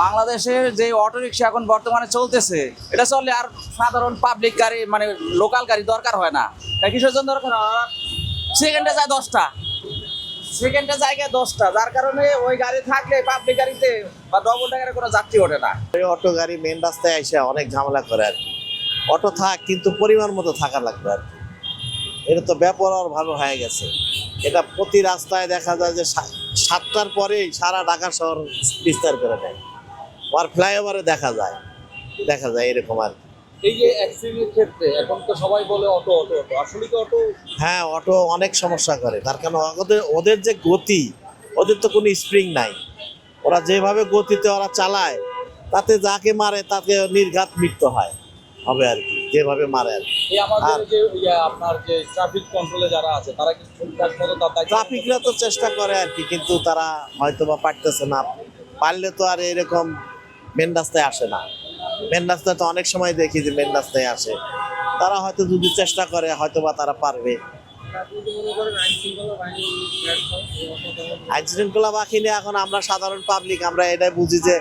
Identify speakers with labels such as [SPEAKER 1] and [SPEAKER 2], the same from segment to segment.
[SPEAKER 1] বাংলাদেশের যে অটোরিকশা এখন বর্তমানে চলতেছে, এটা চললে আর সাধারণ পাবলিক গাড়ি মানে লোকাল গাড়ি দরকার হয় না। কিসের জন্য দরকার সেকেন্ডে যায় দশটা। সেকেন্ডে জায়গায় দশটা, যার কারণে ওই গাড়ি থাকলে পাবলিক গাড়িতে বা ডবল টাকার কোনো যাত্রী ওঠে না।
[SPEAKER 2] ওই অটো গাড়ি মেন রাস্তায় এসে অনেক ঝামেলা করে আর অটো থাক, কিন্তু পরিমাণ মতো থাকা লাগবে আর এটা তো ব্যাপার আর ভালো হয়ে গেছে। এটা প্রতি রাস্তায় দেখা যায় যে সাতটার পরেই সারা ঢাকা শহর বিস্তার করে দেয়। আর ফ্লাইওভারে দেখা যায়। দেখা যায় এরকম আর কি।
[SPEAKER 3] এই যে অ্যাক্সিডেন্টের ক্ষেত্রে এখন তো সবাই বলে অটো অটো অটো। আসলে কি অটো?
[SPEAKER 2] হ্যাঁ অটো অনেক সমস্যা করে। তার কারণ ওদের ওদের যে গতি ওদের তো কোনো স্প্রিং নাই। ওরা যেভাবে গতিতে ওরা চালায় তাতে যাকে মারে তাকে নির্ঘাত মৃত্যু হয়। হবে আর কি যেভাবে মারে আর কি।
[SPEAKER 3] আমাদের যে আপনার যে ট্রাফিক কন্ট্রোলে যারা আছে তারা কি ঠিকঠাক মতো তার
[SPEAKER 2] ট্রাফিকরা তো চেষ্টা করে আর কি কিন্তু তারা হয়তো বা পারতেছে না। পারলে তো আর এরকম মেন রাস্তায় আসে না। মেন রাস্তায় তো অনেক সময় দেখি যে মেন রাস্তায় আসে। তারা হয়তো যদি চেষ্টা করে হয়তো বা তারা পারবে। আইন শৃঙ্খলা বাহিনী এখন আমরা সাধারণ পাবলিক আমরা এটাই বুঝি যে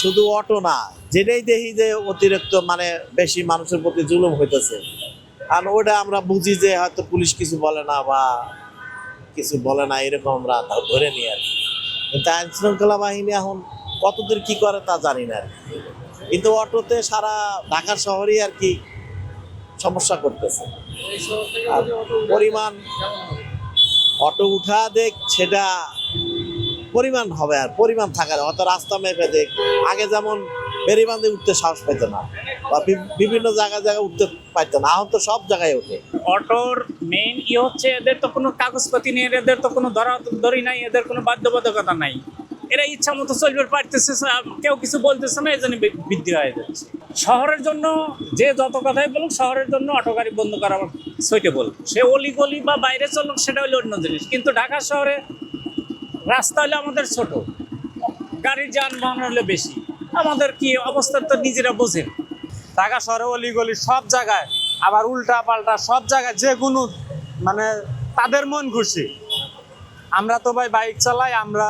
[SPEAKER 2] শুধু অটো না, যেটাই দেখি যে অতিরিক্ত মানে বেশি মানুষের প্রতি জুলুম হইতেছে। আর ওটা আমরা বুঝি যে হয়তো পুলিশ কিছু বলে না বা কিছু বলে না, এরকম আমরা ধরে নিই আর কি। কিন্তু আইন শৃঙ্খলা বাহিনী এখন কতদূর কি করে তা জানি না কিন্তু অটোতে সারা ঢাকা শহরই আর কি সমস্যা করতেছে। পরিমাণ অটো উঠা দেখ, সেটা পরিমাণ হবে আর পরিমাণ থাকার অত রাস্তা মেপে দেখ। আগে যেমন বেরিবান্ধে উঠতে সাহস পাইতো না, বা বিভিন্ন জায়গায় জায়গায় উঠতে পাইতো না, এখন তো সব জায়গায় ওঠে।
[SPEAKER 4] অটোর মেইন ই হচ্ছে, এদের তো কোনো কাগজপাতি নেই, এদের তো কোনো ধরা ধরি নাই, এদের কোনো বাধ্যবাধকতা নাই। এরা ইচ্ছা মতো চলবে, পারতেছে কেউ কিছু বলতেছে না এই জন্য বৃদ্ধি হয়ে যাচ্ছে। শহরের জন্য যে যত কথাই বলুক, শহরের জন্য অটো গাড়ি বন্ধ করা সুইটেবল সে অলি গলি বা বাইরে চলুক, সেটা হলো অন্য জিনিস। কিন্তু ঢাকা শহরে রাস্তা হলে আমাদের ছোট। গাড়ির যানবাহন হলে বেশি। আমাদের কি অবস্থা তো নিজেরা বোঝেন।
[SPEAKER 5] ঢাকা শহরে অলিগলি সব জায়গায়, আবার উল্টা পাল্টা সব জায়গায় যে কোনো মানে তাদের মন খুশি। আমরা তো ভাই বাইক চালাই, আমরা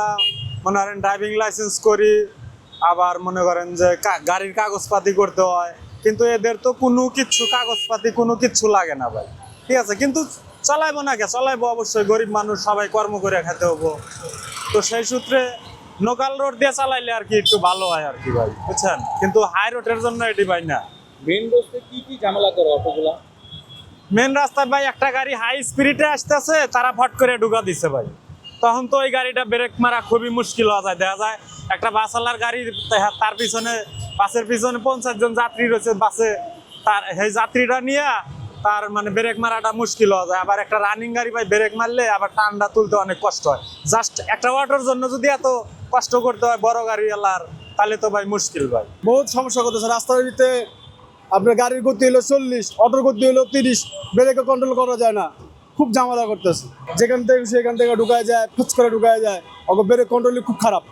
[SPEAKER 5] মনে করেন ড্রাইভিং লাইসেন্স করি আবার মনে করেন যে গাড়ির কাগজপাতি করতে হয়। কিন্তু এদের তো কোনো কিচ্ছু কাগজপাতি কোনো কিচ্ছু লাগে না ভাই। ঠিক আছে কিন্তু চালাইবো না কে চালাইবো অবশ্যই গরিব মানুষ সবাই কর্ম করে খেতে হব। তো সেই সূত্রে লোকাল রোড দিয়ে চালাইলে আর কি একটু ভালো হয় আর কি ভাই বুঝছেন? কিন্তু হাই রোডের জন্য এটি ভাই না।
[SPEAKER 3] মেন রোডে কি কি ঝামেলা করে অটোগুলা?
[SPEAKER 5] মেন রাস্তায় ভাই একটা গাড়ি হাই স্পিডে আসতেছে তারা ফট করে ঢুকা দিচ্ছে ভাই। তখন তো ওই গাড়িটা ব্রেক মারা খুবই মুশকিল হওয়া যায়, দেখা যায় একটা বাসালার গাড়ি তা- তার পিছনে বাসের পিছনে পঞ্চাশ জন যাত্রী রয়েছে বাসে তার সেই যাত্রীটা নিয়ে তার মানে ব্রেক মারাটা মুশকিল হওয়া যায়। আবার একটা রানিং গাড়ি পাই ব্রেক মারলে আবার টান্ডা তুলতে অনেক কষ্ট হয়। জাস্ট একটা অটোর জন্য যদি এত কষ্ট করতে হয় বড় গাড়ি এলার তাহলে তো ভাই মুশকিল ভাই।
[SPEAKER 6] বহুত সমস্যা করতেছে। রাস্তার ভিতরে আপনার গাড়ির গতি হলো চল্লিশ, অটোর গতি হলো তিরিশ ব্রেকে কন্ট্রোল করা যায় না। খুব জামালা করতেছে। যেখান থেকে সেখান থেকে ঢুকায় যায় ফুচ করে ঢুকায় যায়, ওকে বেড়ে কন্ট্রোল খুব খারাপ।